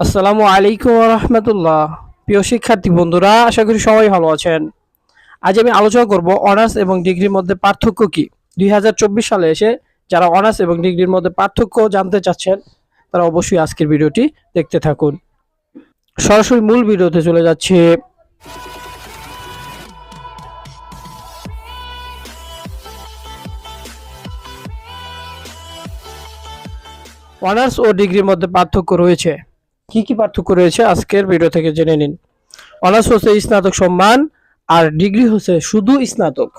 আসসালামু আলাইকুম রহমতুল্লাহ। প্রিয় শিক্ষার্থী বন্ধুরা, আশা করি সবাই ভালো আছেন। আজ আমি আলোচনা করব অনার্স এবং ডিগ্রির মধ্যে পার্থক্য কি? দুই হাজার চব্বিশ সালে এসে যারা অনার্স এবং ডিগ্রির মধ্যে পার্থক্য জানতে চাচ্ছেন, তারা অবশ্যই আজকের ভিডিওটি দেখতে থাকুন। সরাসরি মূল ভিডিওতে চলে যাচ্ছে। অনার্স ও ডিগ্রির মধ্যে পার্থক্য রয়েছে। কি কি পার্থক্য রয়েছে আজকের ভিডিও থেকে জেনে নিন। অনার্স হচ্ছে স্নাতক সম্মান, আর ডিগ্রি হচ্ছে শুধু স্নাতক।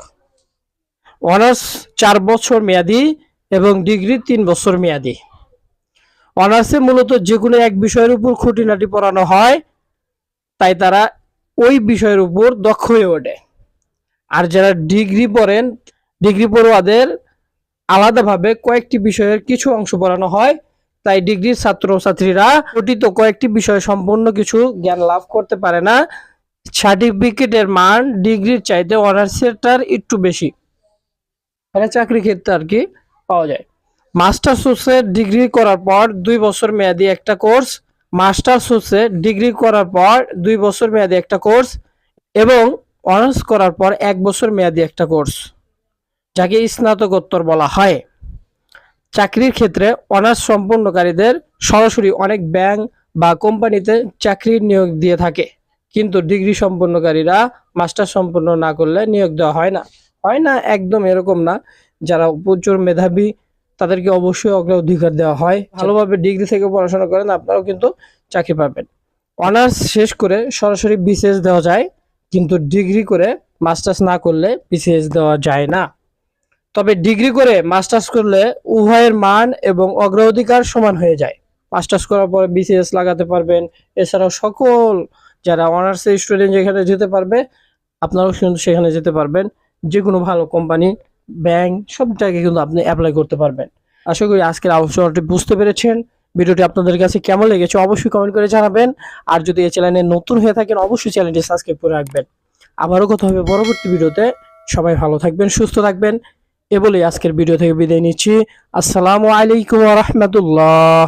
অনার্স চার বছর মেয়াদি এবং ডিগ্রি তিন বছর মেয়াদি। অনার্সে মূলত যে কোনো এক বিষয়ের উপর খুঁটিনাটি পড়ানো হয়, তাই তারা ওই বিষয়ের উপর দক্ষ হয়ে ওঠে। আর যারা ডিগ্রি পড়েন, ডিগ্রি পড়ুয়াদের আলাদাভাবে কয়েকটি বিষয়ের কিছু অংশ পড়ানো হয় তাই ডিগ্রির ছাত্রছাত্রীরা গঠিত কয়েকটি বিষয়ে সম্পূর্ণ কিছু জ্ঞান লাভ করতে পারে না। সার্টিফিকেটের মান ডিগ্রির চাইতে অনার্সেরটার একটু বেশি। মানে চাকরি ক্ষেত্রে আর কি পাওয়া যায়। মাস্টার্স হচ্ছে ডিগ্রি করার পর দুই বছর মেয়াদি একটা কোর্স, মাস্টার্স হচ্ছে ডিগ্রি করার পর দুই বছর মেয়াদি একটা কোর্স এবং অনার্স করার পর এক বছর মেয়াদি একটা কোর্স, যাকে স্নাতকোত্তর বলা হয়। চাকরির ক্ষেত্রে অনার্স সম্পন্নকারীদের সরাসরি অনেক ব্যাংক বা কোম্পানিতে চাকরির নিয়োগ দিয়ে থাকে। কিন্তু ডিগ্রি সম্পন্নকারীরা মাস্টার সম্পন্ন না করলে নিয়োগ দেওয়া হয় না। হয় না, একদম এরকম না। যারা প্রচুর মেধাবী, তাদেরকে অবশ্যই অগ্রাধিকার দেওয়া হয়। ভালোভাবে ডিগ্রি থেকে পড়াশোনা করেন, আপনারাও কিন্তু চাকরি পাবেন। অনার্স শেষ করে সরাসরি বিসিএস দেওয়া যায়, কিন্তু ডিগ্রি করে মাস্টার্স না করলে বিসিএস দেওয়া যায় না। তবে ডিগ্রি করে মাস্টার্স করলে উভয়ের মান এবং অগ্রাধিকার সমান হয়ে যায়। মাস্টার্স করার পরে বিসিএস লাগাতে পারবেন। এছাড়াও সকল যারা অনার্সের স্টুডেন্ট যেখানে যেতে পারবে, আপনারাও কিন্তু সেখানে যেতে পারবেন। যে কোনো ভালো কোম্পানি, ব্যাংক সব জায়গায় কিন্তু আপনি অ্যাপ্লাই করতে পারবেন। আশা করি আজকের আলোচনাটি বুঝতে পেরেছেন। ভিডিওটি আপনাদের কাছে কেমন লেগেছে অবশ্যই কমেন্ট করে জানাবেন। আর যদি এই চ্যানেলে নতুন হয়ে থাকেন, অবশ্যই চ্যানেলটি সাবস্ক্রাইব করে রাখবেন। আবারও কথা হবে পরবর্তী ভিডিওতে। সবাই ভালো থাকবেন, সুস্থ থাকবেন। এ বলে আজকের ভিডিও থেকে বিদায় নিচ্ছি। আসসালামু আলাইকুম রহমতুল্লাহ।